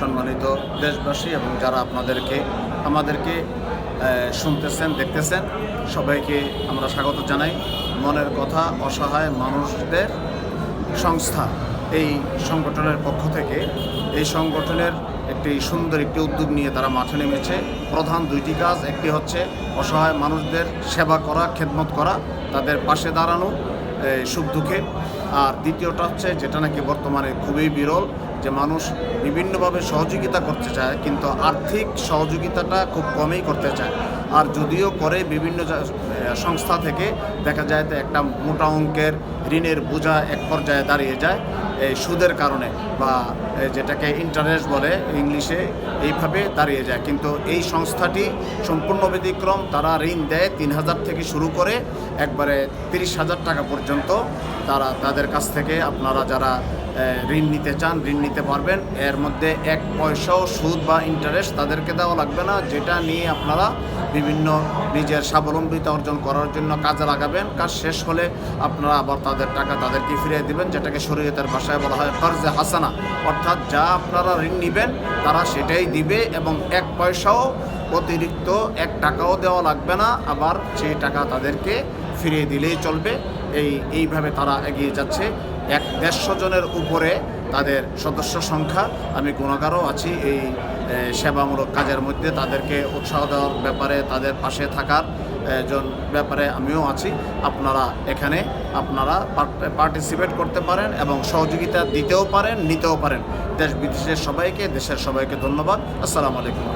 সম্মানিত দেশবাসী এবং যারা আপনাদেরকে, আমাদেরকে শুনতেছেন, দেখতেছেন, সবাইকে আমরা স্বাগত জানাই। মনের কথা, অসহায় মানুষদের সংস্থা এই সংগঠনের পক্ষ থেকে। এই সংগঠনের একটি সুন্দর একটি উদ্যোগ নিয়ে তারা মাঠে নেমেছে। প্রধান দুইটি কাজ, একটি হচ্ছে অসহায় মানুষদের সেবা করা, খেদমত করা, তাদের পাশে দাঁড়ানো সুখ দুঃখে। আর দ্বিতীয়টা হচ্ছে যেটা নাকি বর্তমানে খুবই বিরল, যে মানুষ বিভিন্নভাবে সহযোগিতা করতে চায়, কিন্তু আর্থিক সহযোগিতাটা খুব কমই করতে চায়। আর যদিও করে বিভিন্ন সংস্থা থেকে দেখা যায় একটা মোটা অঙ্কের ঋণের বোঝা এক পর্যায়ে দাঁড়িয়ে যায়, এই সুদের কারণে বা যেটাকে ইন্টারেস্ট বলে ইংলিশে, এইভাবে দাঁড়িয়ে যায়। কিন্তু এই সংস্থাটি সম্পূর্ণ ব্যতিক্রম, তারা ঋণ দেয় তিন হাজার থেকে শুরু করে একবারে তিরিশ হাজার টাকা পর্যন্ত। তারা তাদের কাছ থেকে আপনারা যারা ঋণ নিতে চান, ঋণ নিতে পারবেন। এর মধ্যে এক পয়সাও সুদ বা ইন্টারেস্ট তাদেরকে দেওয়া লাগবে না। যেটা নিয়ে আপনারা বিভিন্ন নিজের স্বাবলম্বিতা অর্জন করার জন্য কাজে লাগাবেন। কাজ শেষ হলে আপনারা আবার তাদের টাকা তাদেরকে ফিরিয়ে দিবেন, যেটাকে শরীয়তের ভাষায় বলা হয় কর্জে হাসানা। অর্থাৎ যা আপনারা ঋণ নেবেন, তারা সেটাই দিবে এবং এক পয়সাও অতিরিক্ত, এক টাকাও দেওয়া লাগবে না। আবার সেই টাকা তাদেরকে ফিরিয়ে দিলেই চলবে। এই, এইভাবে তারা এগিয়ে যাচ্ছে। এক দেড়শো জনের উপরে তাদের সদস্য সংখ্যা। আমি গুণাগারও আছি এই সেবামূলক কাজের মধ্যে। তাদেরকে উৎসাহ দেওয়ার ব্যাপারে, তাদের পাশে থাকার জন ব্যাপারে আমিও আছি। আপনারা এখানে, আপনারা পার্টিসিপেট করতে পারেন এবং সহযোগিতা দিতেও পারেন, নিতেও পারেন। দেশ বিদেশের সবাইকে, দেশের সবাইকে ধন্যবাদ। আসসালামু আলাইকুম।